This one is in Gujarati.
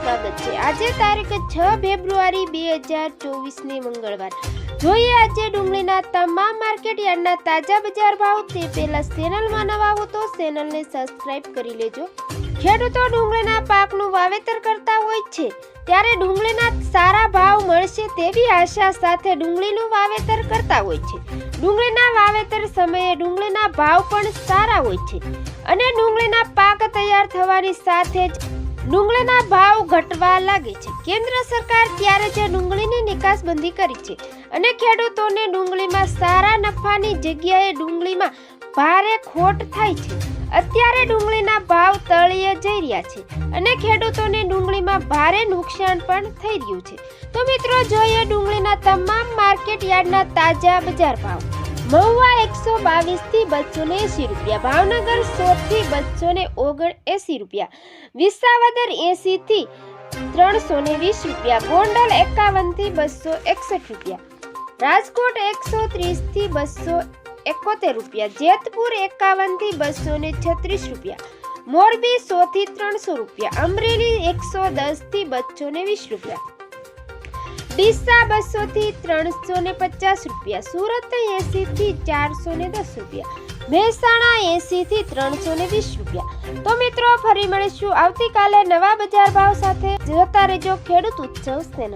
સ્વાગત છે. આજે તારીખ છ ફેબ્રુઆરી બે હજાર ચોવીસને મંગળવાર. જોઈએ આજે ડુંગળીના તમામ માર્કેટ યાર્ડના તાજા બજાર ભાવ. તે પહેલા ચેનલમાં નવા હો તો ચેનલને સબસ્ક્રાઇબ કરી લેજો. ખેડૂતો ડુંગળીના પાકનું વાવેતર કરતા હોય છે. ત્યારે ડુંગળીના સારા ભાવ મળશે તેવી આશા સાથે ડુંગળીનું વાવેતર કરતા હોય છે. ડુંગળીના વાવેતર સમયે ડુંગળીના ભાવ પણ સારા હોય છે અને ડુંગળીના પાક તૈયાર થવાની સાથે જ ડુંગળીના ભાવ ઘટવા લાગે છે. કેન્દ્ર સરકાર ત્યારે જે ડુંગળીની નિકાસબંધી કરી છે અને ખેડૂતોને ડુંગળીમાં સારા નફાની જગ્યાએ ડુંગળીમાં ભારે ખોટ થાય છે. અત્યારે ડુંગળીના ભાવ તળિયે જઈ રહ્યા છે અને ખેડૂતોને ડુંગળીમાં ભારે નુકસાન પણ થઈ રહ્યું છે. તો મિત્રો, જોઈએ ડુંગળીના તમામ માર્કેટ યાર્ડના તાજા બજાર ભાવ. મહુવા એકસો બાવીસથી બસો ને એસી રૂપિયા, ભાવનગર સો થી બસો ને ઓગણ એસી રૂપિયા, વિસાવદર એસી થી ત્રણસો ને વીસ રૂપિયા, ગોંડલ એકાવનથી બસો એકસઠ રૂપિયા, રાજકોટ એકસો ત્રીસથી બસો એકોતેર રૂપિયા, જેતપુર એકાવનથી બસો ને છત્રીસ રૂપિયા મોરબી સો થી ત્રણસો રૂપિયા, અમરેલી એકસો દસથી બસો ને વીસ રૂપિયા. ડીસા બસો થી ત્રણસો ને પચાસ રૂપિયા, સુરત એસી થી ચારસો ને દસ રૂપિયા, મહેસાણા એસી થી ત્રણસો ને વીસ રૂપિયા. તો મિત્રો, ફરી મળીશું આવતીકાલે નવા બજાર ભાવ સાથે. જોતા રહેજો ખેડૂત ઉત્સવ ચેનલ